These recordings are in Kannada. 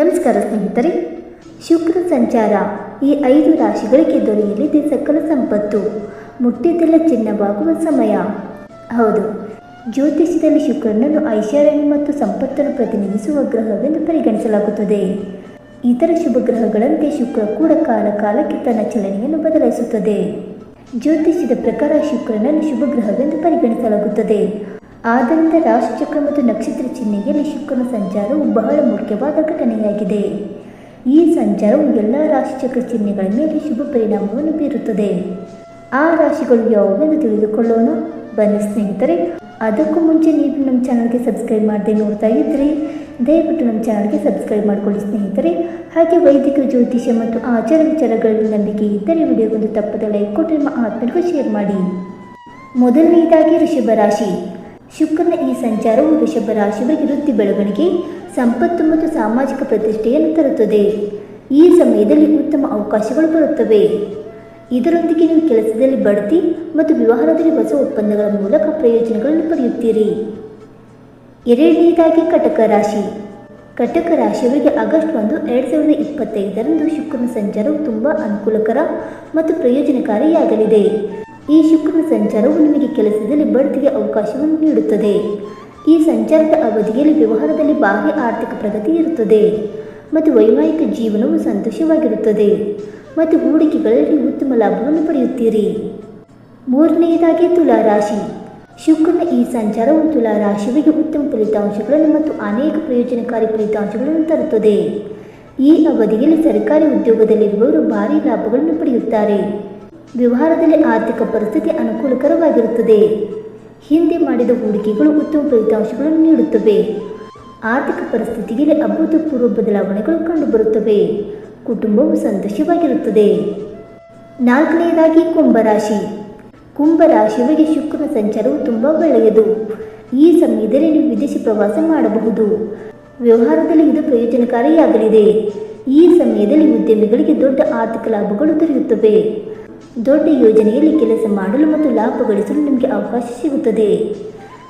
ನಮಸ್ಕಾರ ಸ್ನೇಹಿತರೆ. ಶುಕ್ರ ಸಂಚಾರ. ಈ ಐದು ರಾಶಿಗಳಿಗೆ ದೊರೆಯಲಿದೆ ಸಕಲ ಸಂಪತ್ತು. ಮುಟ್ಟಿದ್ದೆಲ್ಲ ಚಿನ್ನವಾಗುವ ಸಮಯ. ಹೌದು. ಜ್ಯೋತಿಷ್ಯದಲ್ಲಿ ಶುಕ್ರನನ್ನು ಐಶ್ವರ್ಯ ಮತ್ತು ಸಂಪತ್ತನ್ನು ಪ್ರತಿನಿಧಿಸುವ ಗ್ರಹವೆಂದು ಪರಿಗಣಿಸಲಾಗುತ್ತದೆ. ಇತರ ಶುಭ ಗ್ರಹಗಳಂತೆ ಶುಕ್ರ ಕೂಡ ಕಾಲ ಕಾಲಕ್ಕೆ ತನ್ನ ಚಲನೆಯನ್ನು ಬದಲಾಯಿಸುತ್ತದೆ. ಜ್ಯೋತಿಷ್ಯದ ಪ್ರಕಾರ ಶುಕ್ರನನ್ನು ಶುಭ ಗ್ರಹವೆಂದು ಪರಿಗಣಿಸಲಾಗುತ್ತದೆ. ಆದ್ದರಿಂದ ರಾಶಿಚಕ್ರ ಮತ್ತು ನಕ್ಷತ್ರ ಚಿಹ್ನೆಯಲ್ಲಿ ಶುಕ್ರನ ಸಂಚಾರವು ಬಹಳ ಮುಖ್ಯವಾದ ಘಟನೆಯಾಗಿದೆ. ಈ ಸಂಚಾರವು ಎಲ್ಲ ರಾಶಿಚಕ್ರ ಚಿಹ್ನೆಗಳ ಮೇಲೆ ಶುಭ ಪರಿಣಾಮವನ್ನು ಬೀರುತ್ತದೆ. ಆ ರಾಶಿಗಳು ಯಾವುವೆಂದು ತಿಳಿದುಕೊಳ್ಳೋಣ. ಬನ್ನಿ ಸ್ನೇಹಿತರೆ, ಅದಕ್ಕೂ ಮುಂಚೆ ನೀವು ನಮ್ಮ ಚಾನಲ್ಗೆ ಸಬ್ಸ್ಕ್ರೈಬ್ ಮಾಡದೆ ನೋಡ್ತಾ ಇದ್ದರೆ, ದಯವಿಟ್ಟು ನಮ್ಮ ಚಾನಲ್ಗೆ ಸಬ್ಸ್ಕ್ರೈಬ್ ಮಾಡಿಕೊಳ್ಳಿ ಸ್ನೇಹಿತರೆ. ಹಾಗೆ ವೈದಿಕ ಜ್ಯೋತಿಷ್ಯ ಮತ್ತು ಆಚಾರ ವಿಚಾರಗಳಲ್ಲಿ ನಂಬಿಕೆ ಇದ್ದರೆ ವಿಡಿಯೋಗೊಂದು ತಪ್ಪದ ಲೈಕ್ ಕೊಟ್ಟು ನಿಮ್ಮ ಆತ್ಮರಿಗೂ ಶೇರ್ ಮಾಡಿ. ಮೊದಲನೆಯದಾಗಿ ವೃಷಭ ರಾಶಿ. ಶುಕ್ರನ ಈ ಸಂಚಾರವು ವೃಷಭ ರಾಶಿಯವರಿಗೆ ವೃತ್ತಿ ಬೆಳವಣಿಗೆ, ಸಂಪತ್ತು ಮತ್ತು ಸಾಮಾಜಿಕ ಪ್ರತಿಷ್ಠೆಯನ್ನು ತರುತ್ತದೆ. ಈ ಸಮಯದಲ್ಲಿ ಉತ್ತಮ ಅವಕಾಶಗಳು ಬರುತ್ತವೆ. ಇದರೊಂದಿಗೆ ನೀವು ಕೆಲಸದಲ್ಲಿ ಬಡ್ತಿ ಮತ್ತು ವ್ಯವಹಾರದಲ್ಲಿ ಹೊಸ ಒಪ್ಪಂದಗಳ ಮೂಲಕ ಪ್ರಯೋಜನಗಳನ್ನು ಪಡೆಯುತ್ತೀರಿ. ಎರಡನೇದಾಗಿ ಕಟಕ ರಾಶಿ. ಕಟಕ ರಾಶಿಯವರಿಗೆ ಆಗಸ್ಟ್ ಒಂದು, ಎರಡು ಸಾವಿರದ ಇಪ್ಪತ್ತೈದರಂದು ಶುಕ್ರನ ಸಂಚಾರವು ತುಂಬ ಅನುಕೂಲಕರ ಮತ್ತು ಪ್ರಯೋಜನಕಾರಿಯಾಗಲಿದೆ. ಈ ಶುಕ್ರನ ಸಂಚಾರವು ನಿಮಗೆ ಕೆಲಸದಲ್ಲಿ ಬಡ್ತಿಗೆ ಅವಕಾಶವನ್ನು ನೀಡುತ್ತದೆ. ಈ ಸಂಚಾರದ ಅವಧಿಯಲ್ಲಿ ವ್ಯವಹಾರದಲ್ಲಿ ಬಾಹ್ಯ ಆರ್ಥಿಕ ಪ್ರಗತಿ ಇರುತ್ತದೆ ಮತ್ತು ವೈವಾಹಿಕ ಜೀವನವು ಸಂತೋಷವಾಗಿರುತ್ತದೆ ಮತ್ತು ಹೂಡಿಕೆಗಳಲ್ಲಿ ಉತ್ತಮ ಲಾಭವನ್ನು ಪಡೆಯುತ್ತೀರಿ. ಮೂರನೆಯದಾಗಿ ತುಲಾ ರಾಶಿ ಶುಕ್ರನ ಈ ಸಂಚಾರವು ತುಲಾ ರಾಶಿಯವರಿಗೆ ಉತ್ತಮ ಫಲಿತಾಂಶಗಳನ್ನು ಮತ್ತು ಅನೇಕ ಪ್ರಯೋಜನಕಾರಿ ಫಲಿತಾಂಶಗಳನ್ನು ತರುತ್ತದೆ. ಈ ಅವಧಿಯಲ್ಲಿ ಸರ್ಕಾರಿ ಉದ್ಯೋಗದಲ್ಲಿರುವವರು ಭಾರೀ ಲಾಭಗಳನ್ನು ಪಡೆಯುತ್ತಾರೆ. ವ್ಯವಹಾರದಲ್ಲಿ ಆರ್ಥಿಕ ಪರಿಸ್ಥಿತಿ ಅನುಕೂಲಕರವಾಗಿರುತ್ತದೆ. ಹಿಂದೆ ಮಾಡಿದ ಹೂಡಿಕೆಗಳು ಉತ್ತಮ ಫಲಿತಾಂಶಗಳನ್ನು ನೀಡುತ್ತವೆ. ಆರ್ಥಿಕ ಪರಿಸ್ಥಿತಿಯಲ್ಲಿ ಅಭೂತಪೂರ್ವ ಬದಲಾವಣೆಗಳು ಕಂಡುಬರುತ್ತವೆ. ಕುಟುಂಬವು ಸಂತೋಷವಾಗಿರುತ್ತದೆ. ನಾಲ್ಕನೆಯದಾಗಿ ಕುಂಭರಾಶಿ. ಕುಂಭರಾಶಿಯವರಿಗೆ ಶುಕ್ರನ ಸಂಚಾರವು ತುಂಬ ಒಳ್ಳೆಯದು. ಈ ಸಮಯದಲ್ಲಿ ನೀವು ವಿದೇಶಿ ಪ್ರವಾಸ ಮಾಡಬಹುದು. ವ್ಯವಹಾರದಲ್ಲಿ ಇದು ಪ್ರಯೋಜನಕಾರಿಯಾಗಲಿದೆ. ಈ ಸಮಯದಲ್ಲಿ ಉದ್ಯಮಿಗಳಿಗೆ ದೊಡ್ಡ ಆರ್ಥಿಕ ಲಾಭಗಳು ದೊರೆಯುತ್ತವೆ. ದೊಡ್ಡ ಯೋಜನೆಯಲ್ಲಿ ಕೆಲಸ ಮಾಡಲು ಮತ್ತು ಲಾಭ ಗಳಿಸಲು ನಿಮಗೆ ಅವಕಾಶ ಸಿಗುತ್ತದೆ.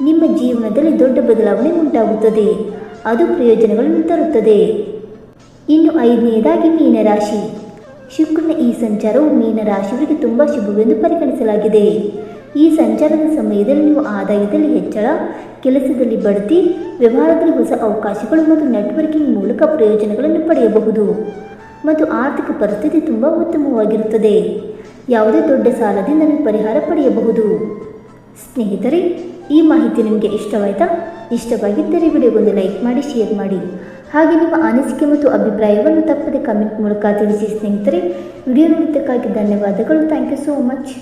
ನಿಮ್ಮ ಜೀವನದಲ್ಲಿ ದೊಡ್ಡ ಬದಲಾವಣೆ ಉಂಟಾಗುತ್ತದೆ. ಅದು ಪ್ರಯೋಜನಗಳನ್ನು ತರುತ್ತದೆ. ಇನ್ನು ಐದನೆಯದಾಗಿ ಮೀನರಾಶಿ. ಶುಕ್ರನ ಈ ಸಂಚಾರವು ಮೀನರಾಶಿಯವರಿಗೆ ತುಂಬ ಶುಭವೆಂದು ಪರಿಗಣಿಸಲಾಗಿದೆ. ಈ ಸಂಚಾರದ ಸಮಯದಲ್ಲಿ ನೀವು ಆದಾಯದಲ್ಲಿ ಹೆಚ್ಚಳ, ಕೆಲಸದಲ್ಲಿ ಬಡ್ತಿ, ವ್ಯವಹಾರದಲ್ಲಿ ಹೊಸ ಅವಕಾಶಗಳು ಮತ್ತು ನೆಟ್ವರ್ಕಿಂಗ್ ಮೂಲಕ ಪ್ರಯೋಜನಗಳನ್ನು ಪಡೆಯಬಹುದು. ಮತ್ತು ಆರ್ಥಿಕ ಪರಿಸ್ಥಿತಿ ತುಂಬ ಉತ್ತಮವಾಗಿರುತ್ತದೆ. ಯಾವುದೇ ದೊಡ್ಡ ಸಾಲದಿಂದ ನೀವು ಪರಿಹಾರ ಪಡೆಯಬಹುದು. ಸ್ನೇಹಿತರೆ, ಈ ಮಾಹಿತಿ ನಿಮಗೆ ಇಷ್ಟವಾಯಿತಾ? ಇಷ್ಟವಾಗಿದ್ದರೆ ವಿಡಿಯೋಗೊಂದು ಲೈಕ್ ಮಾಡಿ, ಶೇರ್ ಮಾಡಿ. ಹಾಗೆ ನಿಮ್ಮ ಅನಿಸಿಕೆ ಮತ್ತು ಅಭಿಪ್ರಾಯವನ್ನು ತಪ್ಪದೆ ಕಮೆಂಟ್ ಮೂಲಕ ತಿಳಿಸಿ ಸ್ನೇಹಿತರೆ. ವಿಡಿಯೋ ನೋಡಿದ್ದಕ್ಕಾಗಿ ಧನ್ಯವಾದಗಳು. Thank you so much.